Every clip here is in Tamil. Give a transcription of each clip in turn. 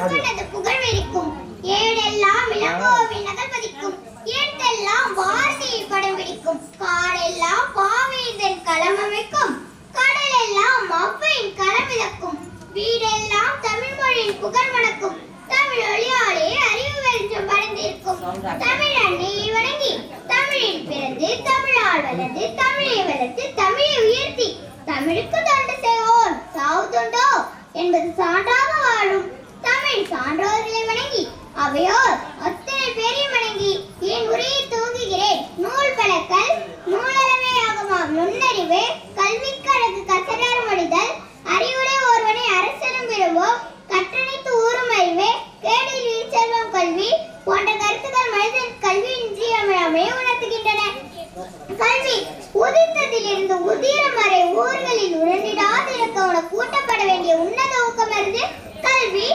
புகழ் ஏடெல்லாம் இளங்கோவில் நகல் பதிக்கும். ஏட்டெல்லாம் படம் பிடிக்கும் காடெல்லாம் பாவேந்தன் கடலெல்லாம் விளக்கும். வீடெல்லாம் தமிழ் மொழியின் புகழ் வணக்கும். தமிழ் ஒளியாலே அறிவு வெளிச்சம் படைந்திருக்கும் தமிழ் அன்னையை வணங்கி தமிழில் பிறந்து தமிழால் வளர்ந்து தமிழை வளர்த்து தமிழை உயர்த்தி தமிழுக்கு தொண்டு செய்வோர் என்பது சான்றாக வாழும். தமிழ் சான்றோர்களை வணங்கி அவையோர் அத்தனை பேரையும் வணங்கி என் உரையை தூங்குகிறேன் நூல் பழக்கல் நூலளவே ஆகுமாம். நுண்ணறிவு மொழிதல் ஒருவனை அரசனும் ஊறும் அறிவே கேடில் கல்வி. போன்ற கருத்துக்கள் மனிதன் கல்வி இன்றியமையாமை உணர்த்துகின்றன. கல்வி உதித்ததிலிருந்து உதிரம் வரை ஊர்களில் உழந்திடாதிருக்க உனக்கு கூட்டப்பட வேண்டிய உன்னத ஊக்கமருந்து கல்வி.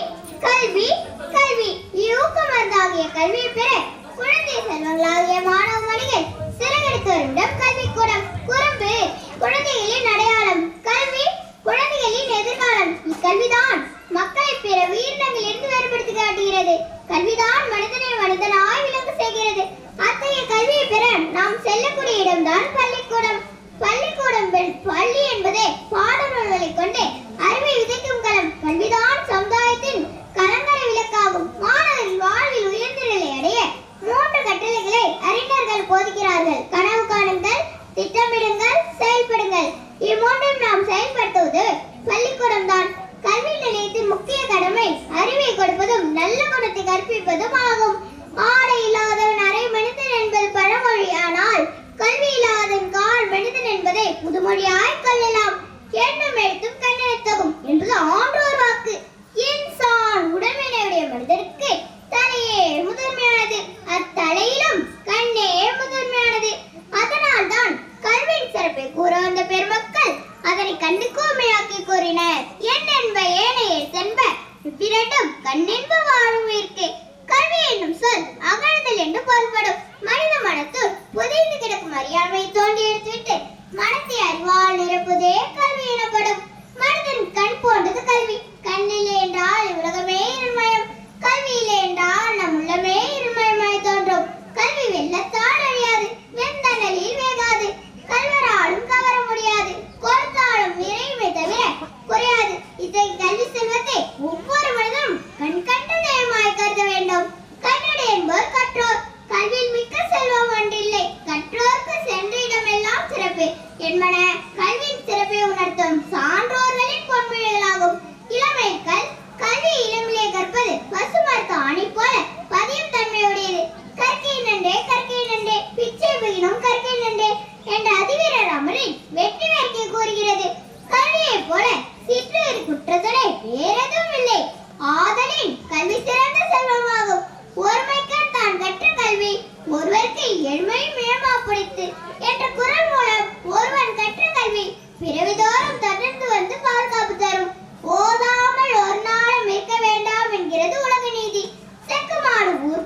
கல்வி கல்வி. இவ்வூக்கமருந்தாகிய கல்வியை பெற குழந்தை செல்வங்களாகிய மாணவ மணிகள் சிறகெடுத்து வருடம் கல்விக்கூடம் குறும்பு குழந்தைகளின் அடையாளம் கல்வி. குழந்தைகளின் எதிர்காலம் இக்கல்விதான். மக்களை பிற உயிரினங்களிலிருந்து வேறுபடுத்தி காட்டுகிறது? கல்விதான் மனிதனை மனிதனாய் விளங்கு செய்கிறது. அத்தகைய கல்வியை பெற நாம் செல்லக்கூடிய இடம்தான் பள்ளிக்கூடம். பள்ளிக்கூடம் பள்ளி என்பதே பாடநூல்களை கொண்டு கல்வி முக்கிய கடமை அறிவை கொடுப்பதும் நல்ல குணத்தை கற்பிப்பதும் ஆகும். ஆடை இல்லாதவன் அரை மனிதன் என்பது பழமொழி ஆனால் கல்வி இல்லாதவன் கால் மனிதன் என்பதை புதுமொழியாய் கொள்ளலாம். எண்ணம் எழுத்தும் கண்ணெழுத்தகும் என்பது ஆன்றோர் வாக்கு. இன்சான் உடல்வினையுடைய மனிதருக்கு தலையே முதன்மையானது. அத்தலையிலும் கண்ணே முதன்மையானது. அதனால் தான் கல்வியின் சிறப்பை கூற அவரை கண்டு கோமையாக்கி கூறினர். என் என்ப ஏனையே சென்ப இவ்விரண்டும் கண்ணென்ப வாழும் இருக்கே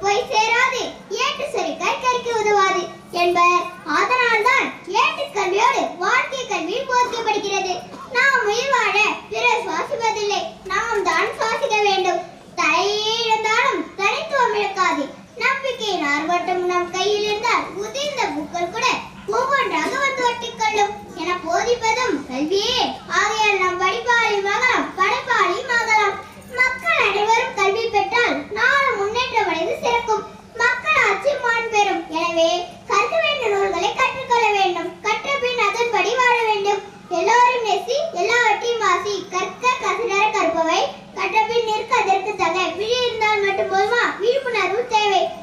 போய் சேராது. ஏட்டு சரிக்காய் கறிக்கு உதவாது. என்பர். அதனால்தான் ஏட்டு கல்வியோடு வாழ்க்கை கல்வி போதிக்கப்படுகிறது நாம் உயிர் வாழ பிறர் சுவாசிப்பதில்லை. நாம் தான் சுவாசிக்க வேண்டும். தலையே இழந்தாலும் தனித்துவம் இழக்காது. நம்பிக்கையின் ஆர்வட்டம் நம் கையில் இருந்தால் உதிர்ந்த பூக்கள் கூட ஒவ்வொன்றாக வந்து ஒட்டிக்கொள்ளும். என போதிப்பதும் கல்வியே. ஆகிய தானே விழி இருந்தால் மட்டும் போதுமா? விழிப்புணர்வு தேவை.